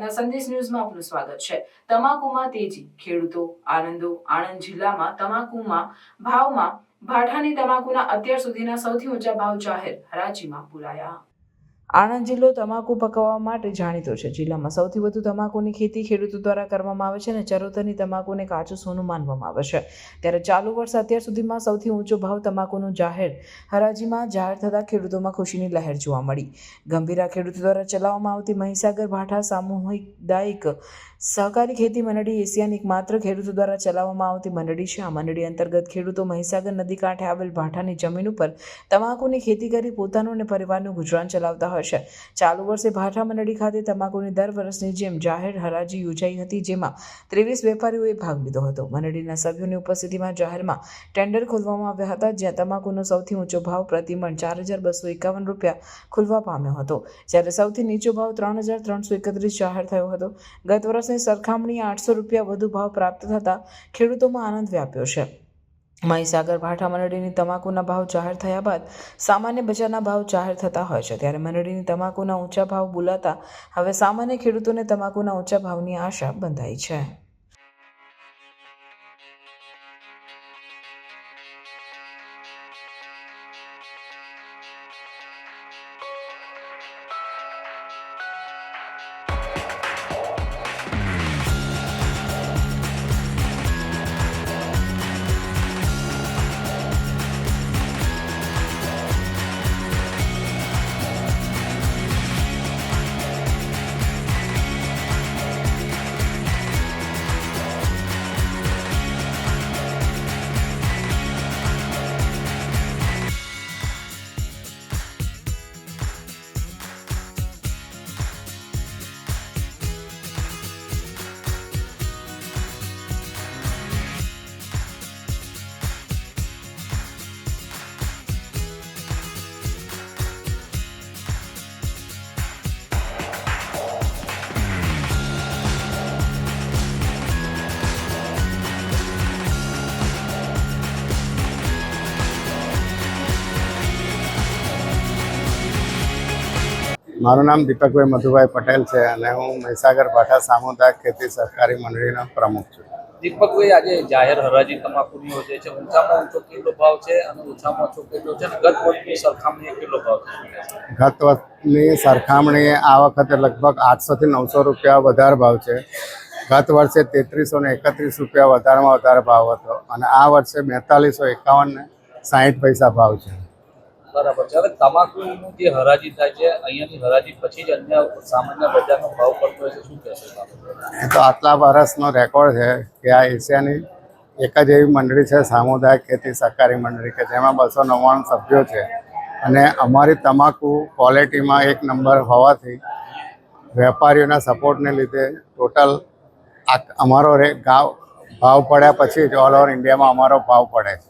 પ્રાર્થના સંદેશ ન્યૂઝમાં આપનું સ્વાગત છે. તમાકુમાં તેજી, ખેડૂતો, આનંદો, આણંદ જિલ્લામાં તમાકુમાં ભાવમાં ભાઠાની તમાકુના અત્યાર સુધીના સૌથી ઊંચા ભાવ જાહેર હરાજીમાં પુરાયા. આણંદ જિલ્લો તમાકુ પકવવા માટે જાણીતો છે. જિલ્લામાં સૌથી વધુ તમાકુની ખેતી ખેડૂતો દ્વારા કરવામાં આવે છે અને ચરોતરની તમાકુને કાચું સોનું માનવામાં આવે છે. ત્યારે ચાલુ વર્ષ અત્યાર સુધીમાં સૌથી ઊંચો ભાવ તમાકુનો જાહેર હરાજીમાં જાહેર થતાં ખેડૂતોમાં ખુશીની લહેર જોવા મળી. ગંભીરા ખેડૂતો દ્વારા ચલાવવામાં આવતી મહીસાગર, ભાઠા, સામૂહિક સહકારી ખેતી મંડળી, એશિયાની એકમાત્ર ખેડૂતો દ્વારા ચલાવવામાં આવતી મંડળી છે. આ મંડળી અંતર્ગત ખેડૂતો મહીસાગર નદી કાંઠે આવેલ ભાઠાની જમીન ઉપર તમાકુની ખેતી કરી પોતાનું અને પરિવારનું ગુજરાન ચલાવતા હોય છે ચાલુ વર્ષે ભાઠા મંડળી ખાતે તમાકુની દર વર્ષની જેમ જાહેર હરાજી યોજાઈ હતી, જેમાં ત્રેવીસ વેપારીઓએ ભાગ લીધો હતો. મંડળીના સભ્યોની ઉપસ્થિતિમાં જાહેરમાં ટેન્ડર ખોલવામાં આવ્યા હતા, જ્યાં તમાકુનો સૌથી ઊંચો ભાવ પ્રતિમણ ચાર હજાર બસો એકાવન રૂપિયા ખુલવા પામ્યો હતો. જ્યારે સૌથી નીચો ભાવ ત્રણ હજાર ત્રણસો એકત્રીસ જાહેર થયો હતો. ગત વર્ષની સરખામણીએ આઠસો રૂપિયા વધુ ભાવ પ્રાપ્ત થતાં ખેડૂતોમાં આનંદ વ્યાપ્યો છે. મહીસાગર ભાઠા મંડળીની તમાકુના ભાવ જાહેર થયા બાદ સામાન્ય બજારના ભાવ જાહેર થતા હોય છે. ત્યારે મંડળીની તમાકુના ઊંચા ભાવ બોલાતા હવે સામાન્ય ખેડૂતોને તમાકુના ઊંચા ભાવની આશા બંધાઈ છે. મારું નામ દીપકભાઈ મધુભાઈ પટેલ છે અને હું મહીસાગર ભાઠા સામુદાયિક ખેતી સહકારી મંડળીનો પ્રમુખ છું. દીપકભાઈ આજે જાહેર હરાજી તમાકુની યોજે છે. ઊંચામાં ઊંચો કેટલો ભાવ છે અને ઓછામાં ઓછો કેટલો છે ગત વર્ષની સરખામણીએ કેટલો ભાવ છે? ગત વર્ષની સરખામણીએ આ વખતે લગભગ આઠસોથી નવસો રૂપિયા વધારે ભાવ છે. ગત વર્ષે તેત્રીસો ને એકત્રીસ રૂપિયા વધારેમાં વધારે ભાવ હતો અને આ વર્ષે બેતાલીસો એકાવન ને સાહીઠ પૈસા ભાવ છે. બરાબર છે. હવે તમાકુનું જે હરાજી થાય છે, અહીંયાની હરાજી પછી જ અન્ય સામાન્ય બજારનો ભાવ પડતો હોય છે, શું કહેશો એ તો આટલા વર્ષનો રેકોર્ડ છે કે આ એશિયાની એક જ એવી મંડળી છે, સામુદાયિક ખેતી સહકારી મંડળી, કે જેમાં બસો નવ્વાણું સભ્યો છે. અને અમારી તમાકુ ક્વોલિટીમાં એક નંબર હોવાથી વેપારીઓના સપોર્ટને લીધે ટોટલ અમારો રે, ગાવ, ભાવ પડ્યા પછી જ ઓલ ઓવર ઇન્ડિયામાં અમારો ભાવ પડે છે.